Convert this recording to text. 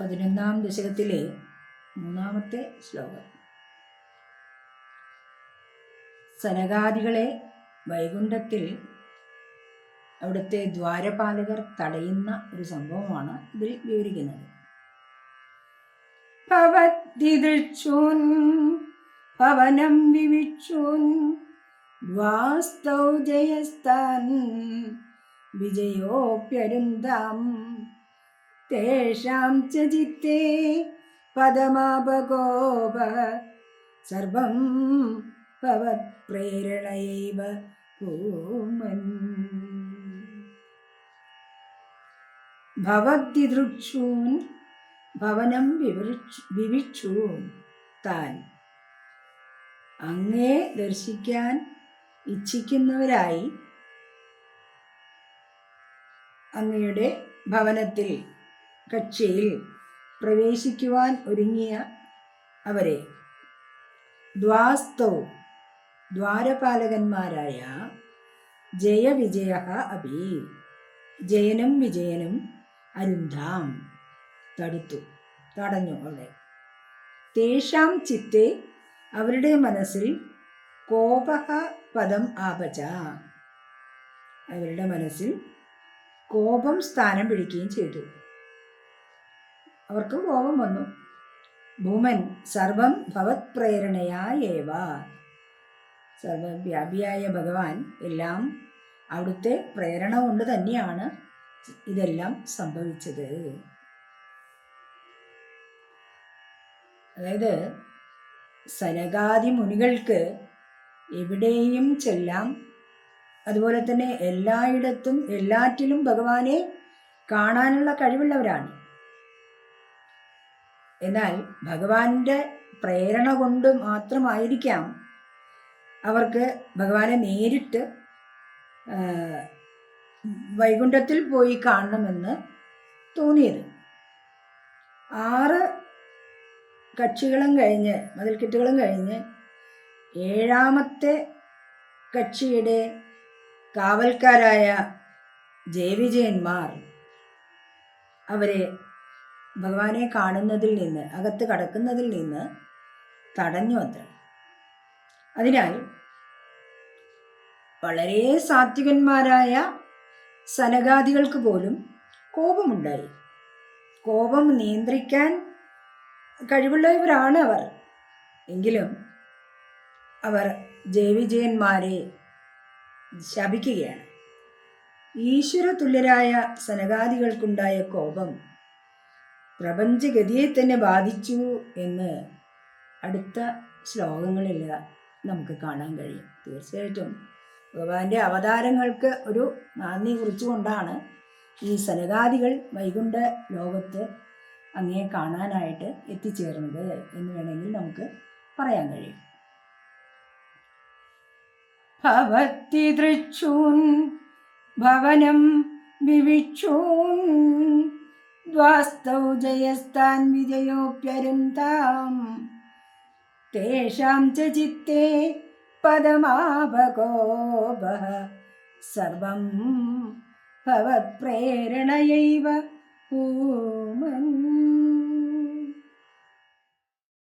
പതിനൊന്നാം ദശകത്തിലെ മൂന്നാമത്തെ ശ്ലോകം. സനകാദികളെ വൈകുണ്ഠത്തിൽ അവിടുത്തെ ദ്വാരപാലകർ തടയുന്ന ഒരു സംഭവമാണ് ഇതിൽ വിവരിക്കുന്നത്. ഭവദ്ദിദൃക്ഷൂൻ പവനം വിവിക്ഷൂൻ വാസ്തൗ വിജയോപ്യരുന്താം തേഷാം ച ചിത്തേ പദമാപകോപ സർവം ഭവത് പ്രേരണയൈവ ഭൂമൻ. ഭവദ്ദിദൃക്ഷൂൻ ഭവനം വിവൃക്ഷ വിവിക്ഷൂൻ താൻ. അങ്ങേ ദർശിക്കാൻ ഇച്ഛിക്കുന്നവരായി അങ്ങയുടെ ഭവനത്തിൽ കക്ഷിയിൽ പ്രവേശിക്കുവാൻ ഒരുങ്ങിയ അവരെ ദ്വാസ്തൗ ദ്വാരപാലകന്മാരായ ജയവിജയ അഭി ജയനും വിജയനും അരുന്ധാം തടുത്തു തടഞ്ഞു അവളെ. തേഷാം ചിത്തെ അവരുടെ മനസ്സിൽ കോപഹ പദം ആപച. അവരുടെ മനസ്സിൽ കോപം സ്ഥാനം പിടിക്കുകയും ചെയ്തു. അവർക്ക് കോപം വന്നു. ഭൂമൻ സർവം ഭവത് പ്രേരണയായേവ സർവവ്യാപിയായ ഭഗവാൻ എല്ലാം അവിടുത്തെ പ്രേരണ കൊണ്ട് തന്നെയാണ് ഇതെല്ലാം സംഭവിച്ചത്. അതായത് സനകാദി മുനികൾക്ക് എവിടെയും ചെല്ലാം അതുപോലെ തന്നെ എല്ലായിടത്തും എല്ലാറ്റിലും ഭഗവാനെ കാണാനുള്ള കഴിവുള്ളവരാണ്. എന്നാൽ ഭഗവാന്റെ പ്രേരണ കൊണ്ട് മാത്രമായിരിക്കാം അവർക്ക് ഭഗവാനെ നേരിട്ട് വൈകുണ്ഠത്തിൽ പോയി കാണണമെന്ന് തോന്നിയത്. ആറ് കക്ഷികളും കഴിഞ്ഞ് മതിൽക്കെട്ടുകളും കഴിഞ്ഞ് ഏഴാമത്തെ കക്ഷിയുടെ കാവൽക്കാരായ ജയവിജയന്മാർ അവരെ ഭഗവാനെ കാണുന്നതിൽ നിന്ന് അകത്ത് കടക്കുന്നതിൽ നിന്ന് തടഞ്ഞു അത്ര. അതിനാൽ വളരെ സാത്വികന്മാരായ സനകാദികൾക്ക് പോലും കോപമുണ്ടായി. കോപം നിയന്ത്രിക്കാൻ കഴിവുള്ളവരാണ് അവർ. എങ്കിലും അവർ ജയവിജയന്മാരെ ശപിക്കുകയാണ്. ഈശ്വര തുല്യരായ സനകാദികൾക്കുണ്ടായ കോപം പ്രപഞ്ചഗതിയെ തന്നെ ബാധിച്ചു എന്ന് അടുത്ത ശ്ലോകങ്ങളിൽ നമുക്ക് കാണാൻ കഴിയും. തീർച്ചയായിട്ടും ഭഗവാന്റെ അവതാരങ്ങൾക്ക് ഒരു നന്ദി കുറിച്ചുകൊണ്ടാണ് ഈ സനകാദികൾ വൈകുണ്ഠ ലോകത്ത് അങ്ങയെ കാണാനായിട്ട് എത്തിച്ചേർന്നത് എന്ന് വേണമെങ്കിൽ നമുക്ക് പറയാൻ കഴിയും. ഭവത്തി ഭവത്തിദൃക്ഷൂൻ ഭവനം വിവിക്ഷൂൻ ദ്വാസ്തൗ ജയസ്താൻ വിജയോപ്യരുന്താം തേഷാം ച ചിത്തേ പദമാപകോപ സർവം ഭവത്പ്രേരണയൈവ ഭൂമൻ